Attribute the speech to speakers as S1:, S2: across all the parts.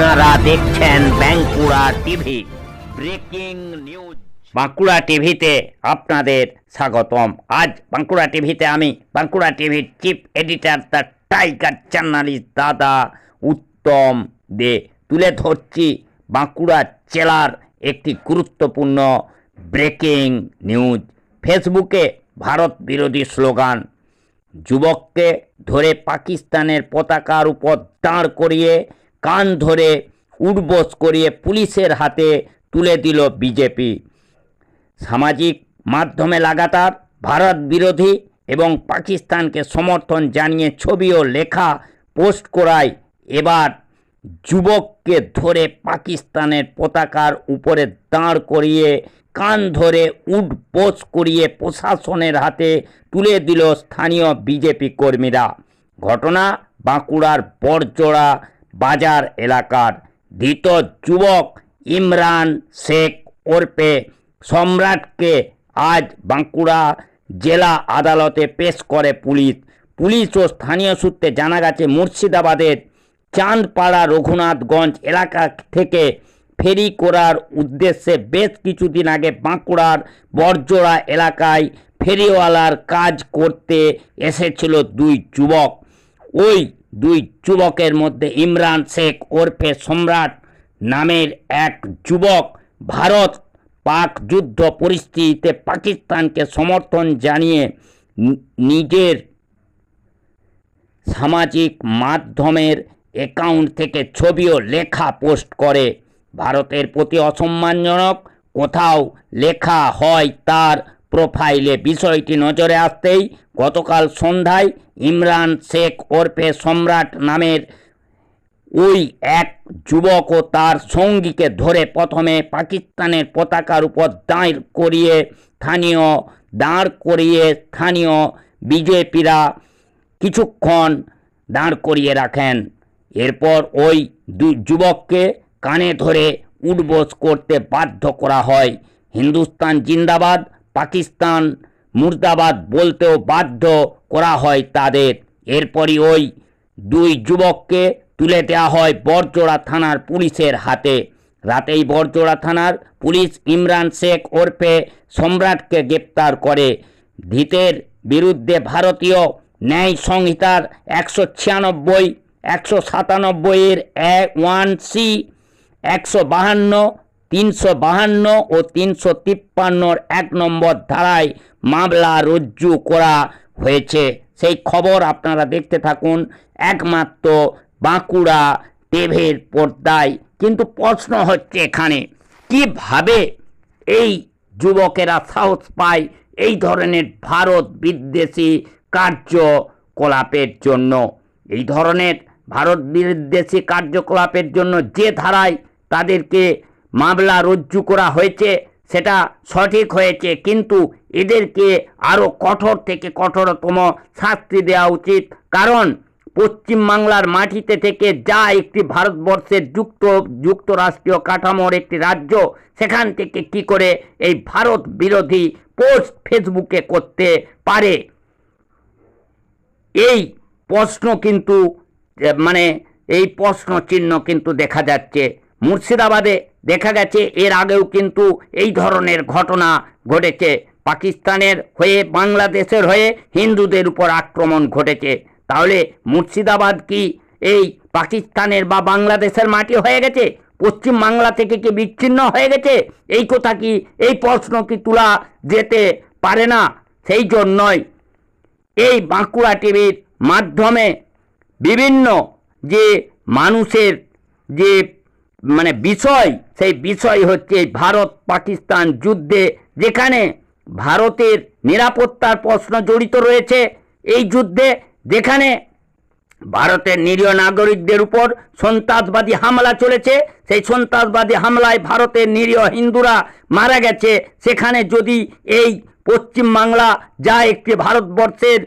S1: আপনারা দেখছেন Bankura TV, breaking news. Bankura টিভিতে আপনাদের স্বাগতম। আজ বাঁকুড়া টিভিতে আমি, বাঁকুড়া টিভির chief editor the tiger journalist দাদা উত্তম দে। তুলে ধরছি বাঁকুড়া জেলার একটি গুরুত্বপূর্ণ ব্রেকিং নিউজ। ফেসবুকে ভারত বিরোধী স্লোগান, যুবককে ধরে পাকিস্তানের পতাকার উপর দাঁড় করিয়ে কান ধরে উঠবোস করিয়ে পুলিশের হাতে তুলে দিল বিজেপি। সামাজিক মাধ্যমে লাগাতার ভারত বিরোধী এবং পাকিস্তানকে সমর্থন জানিয়ে ছবি ও লেখা পোস্ট করায় এবার যুবককে ধরে পাকিস্তানের পতাকার উপরে দাঁড় করিয়ে কান ধরে উঠ উঠবোস করিয়ে প্রশাসনের হাতে তুলে দিল স্থানীয় বিজেপি কর্মীরা। ঘটনা বাঁকুড়ার বড়জোড়া বাজার এলাকার ধৃত যুবক ইমরান শেখ ওরফে সম্রাটকে আজ বাঁকুড়া জেলা আদালতে পেশ করে পুলিশ। পুলিশ ও স্থানীয় সূত্রে জানা গেছে, মুর্শিদাবাদের চাঁদপাড়া রঘুনাথগঞ্জ এলাকা থেকে ফেরি করার উদ্দেশ্যে বেশ কিছুদিন আগে বাঁকুড়ার বরজোড়া এলাকায় ফেরিওয়ালার কাজ করতে এসেছিল দুই যুবক। ওই দুই যুবকের মধ্যে ইমরান শেখ ওরফে সম্রাট নামের এক যুবক ভারত পাক যুদ্ধ পরিস্থিতিতে পাকিস্তানকে সমর্থন জানিয়ে নিজের সামাজিক মাধ্যমের অ্যাকাউন্ট থেকে ছবি ও লেখা পোস্ট করে। ভারতের প্রতি অসম্মানজনক কোথাও লেখা হয় তার প্রোফাইলে বিষয়টি নজরে আসতেই গতকাল সন্ধ্যায় ইমরান শেখ ওরফে সম্রাট নামের ওই এক যুবক ও তার সঙ্গীকে ধরে প্রথমে পাকিস্তানের পতাকার উপর দাঁড় করিয়ে স্থানীয়, দাঁড় করিয়ে স্থানীয় বিজেপিরা কিছুক্ষণ দাঁড় করিয়ে রাখেন। এরপর ওই যুবককে কানে ধরে উঠবোস করতে বাধ্য করা হয়। হিন্দুস্তান জিন্দাবাদ পাকিস্তান মুর্দাবাদ বলতেও বাধ্য করা হয় তাদের। এরপরই ওই দুই যুবককে তুলে দেওয়া হয় বরজোড়া থানার পুলিশের হাতে। রাতেই বরজোড়া থানার পুলিশ ইমরান শেখ ওরফে সম্রাটকে গ্রেপ্তার করে। ধৃতের বিরুদ্ধে ভারতীয় ন্যায় সংহিতার একশো ছিয়ানব্বই, একশো সাতানব্বইয়ের ওয়ান সি, একশো বাহান্ন তিনশো বাহান্ন ও তিনশো তিপ্পান্নর এক নম্বর ধারায় মামলা রুজু করা হয়েছে। সেই খবর আপনারা দেখতে থাকুন। একমাত্র বাঁকুড়া টেভের পর্দায়। কিন্তু প্রশ্ন হচ্ছে এখানে, কীভাবে এই যুবকেরা সাহস পায় এই ধরনের ভারত বিদ্বেষী কার্যকলাপের জন্য? এই ধরনের ভারত বিদ্বেষী কার্যকলাপের জন্য যে ধারায় তাদেরকে মামলা রজ্জু করা হয়েছে, সেটা সঠিক হয়েছে, কিন্তু এদেরকে আরও কঠোর থেকে কঠোরতম শাস্তি দেওয়া উচিত। কারণ পশ্চিমবাংলার মাটিতে থেকে যা একটি ভারতবর্ষের যুক্ত, যুক্তরাষ্ট্রীয় কাঠামোর একটি রাজ্য, সেখান থেকে কি করে এই ভারত বিরোধী পোস্ট ফেসবুকে করতে পারে? এই প্রশ্ন কিন্তু মানে এই প্রশ্ন চিহ্ন কিন্তু দেখা যাচ্ছে। মুর্শিদাবাদে দেখা গেছে, এর আগেও কিন্তু এই ধরনের ঘটনা ঘটেছে। পাকিস্তানের হয়ে, বাংলাদেশের হয়ে হিন্দুদের উপর আক্রমণ ঘটেছে। তাহলে মুর্শিদাবাদ কি এই পাকিস্তানের বা বাংলাদেশের মাটি হয়ে গেছে? পশ্চিম বাংলা থেকে কি বিচ্ছিন্ন হয়ে গেছে? এই কথা কি, এই প্রশ্ন কি তোলা যেতে পারে না? সেই জন্যই এই বাঁকুড়া টিভির মাধ্যমে বিভিন্ন যে মানুষের যে মানে বিষয়, সেই বিষয় হচ্ছে ভারত পাকিস্তান যুদ্ধে, যেখানে ভারতের নিরাপত্তার প্রশ্ন জড়িত রয়েছে এই যুদ্ধে, যেখানে ভারতের নিরীহ নাগরিকদের উপর সন্ত্রাসবাদী হামলা চলেছে। সেই সন্ত্রাসবাদী হামলায় ভারতের নিরীহ হিন্দুরা মারা গেছে। সেখানে যদি এই পশ্চিমবাংলা যা একটি ভারতবর্ষের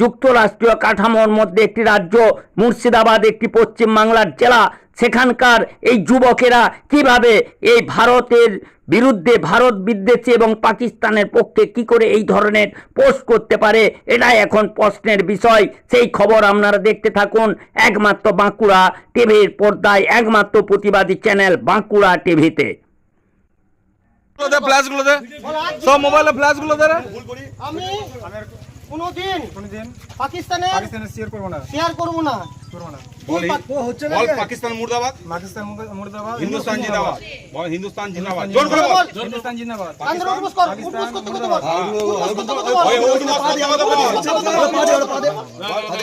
S1: যুক্তরাষ্ট্রীয় কাঠামোর মধ্যে একটি রাজ্য, মুর্শিদাবাদ একটি পশ্চিমবাংলার জেলা সেখানকার এই যুবকেরা কীভাবে এই ভারতের বিরুদ্ধে ভারত বিদ্বেষী এবং পাকিস্তানের পক্ষে কি করে এই ধরনের পোস্ট করতে পারে এটাই এখন প্রশ্নের বিষয়। সেই খবর আপনারা দেখতে থাকুন। একমাত্র বাঁকুড়া টিভির পর্দায় একমাত্র প্রতিবাদী চ্যানেল বাঁকুড়া টিভিতে।
S2: দে দে। সব মোবাইলে দে
S3: আমি কোনোদিন
S4: কোনদিন
S3: পাকিস্তানে
S4: পাকিস্তানে শেয়ার করব না।
S3: শেয়ার করব না।
S2: বল বল পাকিস্তান মুর্দাবাদ
S4: পাকিস্তান মুর্দা- মুর্দাবাদ
S2: হিন্দুস্তান জিন্দাবাদ বল হিন্দুস্তান জিন্দাবাদ জোর করে বল
S3: বল।
S4: হিন্দুস্তান জিন্দাবাদ
S3: আন্দোলন উঠবোস কর উঠবোস করতে করতে বল উঠবোস করতে করতে বল।
S2: ওই ওই মাস কথা কথা বল।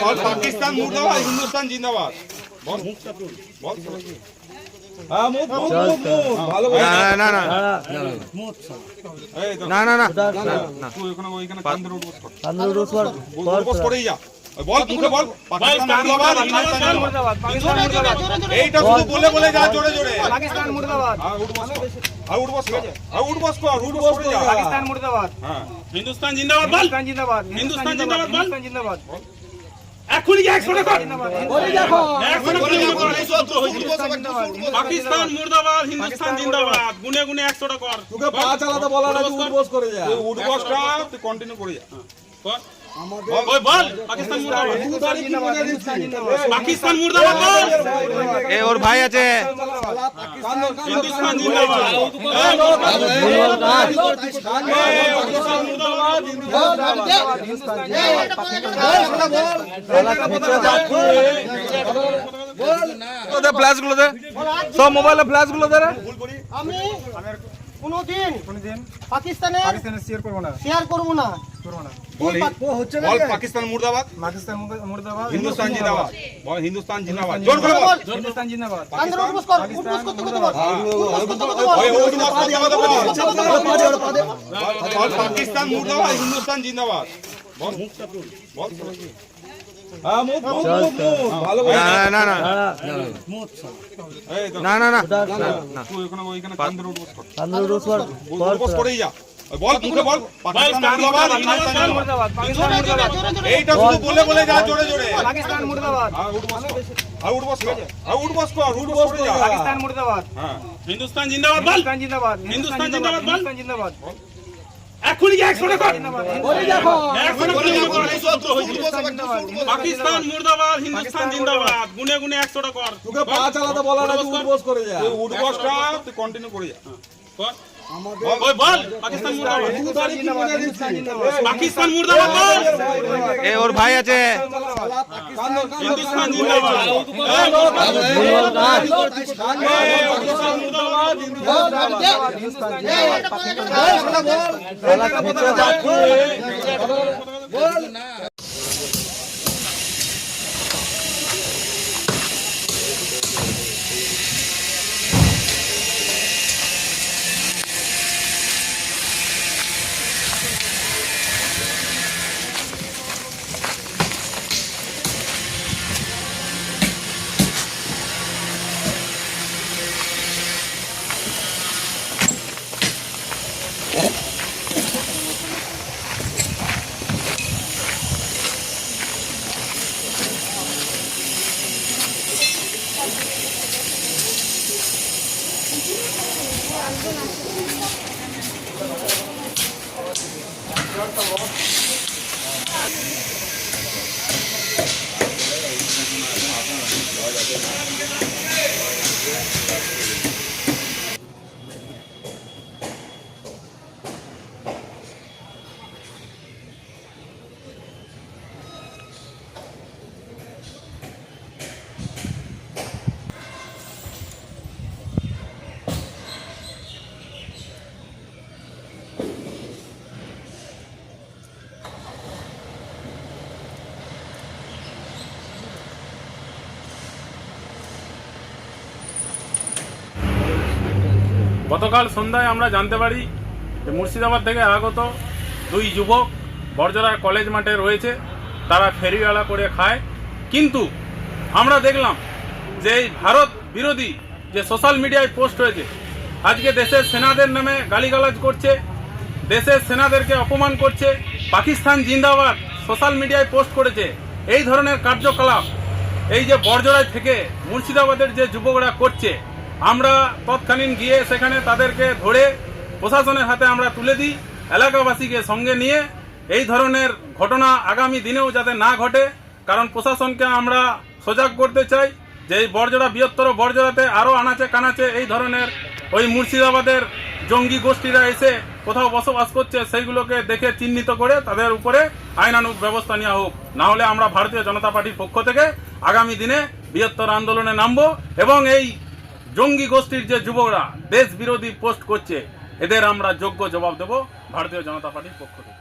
S2: বল পাকিস্তান মুর্দাবাদ হিন্দুস্তান জিন্দাবাদ বল বল হ্যাঁ মুখ মুখ মুখ মুখ ভালো করে
S5: না না না না না না
S2: যা বল মুখে বল। পাকিস্তান মুর্দাবাদ
S3: জোরে জোরে
S2: এইটা শুধু বলে বলে। যা জোরে জোরে।
S4: পাকিস্তান মুর্দাবাদ।
S2: হ্যাঁ কর। হ্যাঁ উঠবোস কর। হ্যাঁ উঠবোস কর উঠবোস করে। যা
S4: পাকিস্তান মুর্দাবাদ।
S2: হ্যাঁ।
S6: হিন্দুস্তান জিন্দাবাদ বল।
S4: হিন্দুস্তান জিন্দাবাদ
S6: হিন্দুস্তান জিন্দাবাদ বল।
S4: হিন্দুস্তান জিন্দাবাদ।
S6: এখনই গিয়ে একশো টাকা
S3: বলে দেখো
S6: পাকিস্তান মুর্দাবাদ হিন্দুস্তান জিন্দাবাদ। গুনে গুনে একশো টাকা কর।
S2: তোকে পা চালাতে বলা না উঠবোস করে। যা। উঠবোসটা তুই কন্টিনিউ করে যা।
S6: কর। পাকিস্তান মুর্দাবাদ।
S5: এ ওর ভাই আছে।
S6: হিন্দুস্তান জিন্দাবাদ ফ্ল্যাশগুলো
S2: দে সব মোবাইলে ফ্ল্যাশগুলো দে
S3: আমি কোনোদিন
S4: কোনদিন
S3: পাকিস্তানে
S4: পাকিস্তানে শেয়ার করব না।
S3: শেয়ার করব না।
S2: বল বল পাকিস্তান মুর্দাবাদ।
S4: পাকিস্তান মুর্দা- মুর্দাবাদ।
S2: হিন্দুস্তান জিন্দাবাদ। বল হিন্দুস্তান জিন্দাবাদ। জোর করে বল।
S4: হিন্দুস্তান জিন্দাবাদ।
S3: আন্দোলন উঠবোস কর উঠবোস করতে করতে বল। করতে বল
S2: ওই ওই বল।
S3: উঠবোস করতে করতে বল
S2: পাকিস্তান মুর্দাবাদ হিন্দুস্তান জিন্দাবাদ। বল। বল। হ্যাঁ মুখ মুখ মুখ ভালো করে
S5: না না না
S2: এই তো।
S5: না না না।
S2: তুই ওখানে কর বল মুখে বল? পাকিস্তান মুর্দাবাদ
S4: পাকিস্তান মুর্দাবাদ।
S2: এইটা শুধু বলে বলে যা জোরে জোরে।
S4: পাকিস্তান মুর্দাবাদ।
S2: হ্যাঁ উঠবোস কর। হ্যাঁ উঠবোস কর। হ্যাঁ উঠবোস করে যা।
S4: পাকিস্তান মুর্দাবাদ।
S2: হ্যাঁ
S6: হিন্দুস্তান জিন্দাবাদ বল।
S4: হিন্দুস্তান জিন্দাবাদ
S6: হিন্দুস্তান জিন্দাবাদ বল।
S4: হিন্দুস্তান জিন্দাবাদ।
S6: এখনই গিয়ে একশো টাকা
S3: বলে দেখো
S6: পাকিস্তান মুর্দাবাদ হিন্দুস্তান জিন্দাবাদ। গুনে গুনে একশো কর।
S2: তোকে পা চালাতে বলা না উঠবোস করে। যা। উঠবোসটা তুই কন্টিনিউ করে যা।
S6: কর। পাকিস্তান মুর্দাবাদ।
S4: হিন্দুস্তান জিন্দাবাদ হিন্দুস্তান জিন্দাবাদ
S6: পাকিস্তান মুর্দাবাদ বল।
S5: এ ওর ভাই আছে।
S6: হিন্দুস্তান জিন্দাবাদ এই, পাকিস্তান মুর্দাবাদ গতকাল সন্ধ্যায় আমরা জানতে পারি যে মুর্শিদাবাদ থেকে আগত দুই যুবক বর্জরা কলেজ মাঠে রয়েছে, তারা ফেরিওয়ালা করে খায়। কিন্তু আমরা দেখলাম যে এই ভারত বিরোধী যে সোশ্যাল মিডিয়ায় পোস্ট হয়েছে, আজকে দেশের সেনাদের নামে গালিগালাজ করছে, দেশের সেনাদেরকে অপমান করছে, পাকিস্তান জিন্দাবাদ সোশ্যাল মিডিয়ায় পোস্ট করেছে। এই ধরনের কার্যকলাপ এই যে বর্জরায় থেকে মুর্শিদাবাদের যে যুবকরা করছে আমরা তৎকালীন গিয়ে সেখানে তাদেরকে ধরে প্রশাসনের হাতে আমরা তুলে দিই, এলাকাবাসীকে সঙ্গে নিয়ে। এই ধরনের ঘটনা আগামী দিনেও যাতে না ঘটে, কারণ প্রশাসনকে আমরা সজাগ করতে চাই যে এই বর্জরা বৃহত্তর বর্জরাতে আরও আনাচে কানাচে এই ধরনের ওই মুর্শিদাবাদের জঙ্গি গোষ্ঠীরা এসে কোথাও বসবাস করছে, সেইগুলোকে দেখে চিহ্নিত করে তাদের উপরে আইনানুগ ব্যবস্থা নেওয়া হোক। না হলে আমরা ভারতীয় জনতা পার্টির পক্ষ থেকে আগামী দিনে বৃহত্তর আন্দোলনে নামবো এবং এই জঙ্গি গোষ্ঠীর যে যুবকরা দেশ বিরোধী পোস্ট করছে, এদের আমরা যোগ্য জবাব দেব ভারতীয় জনতা পার্টির পক্ষ থেকে।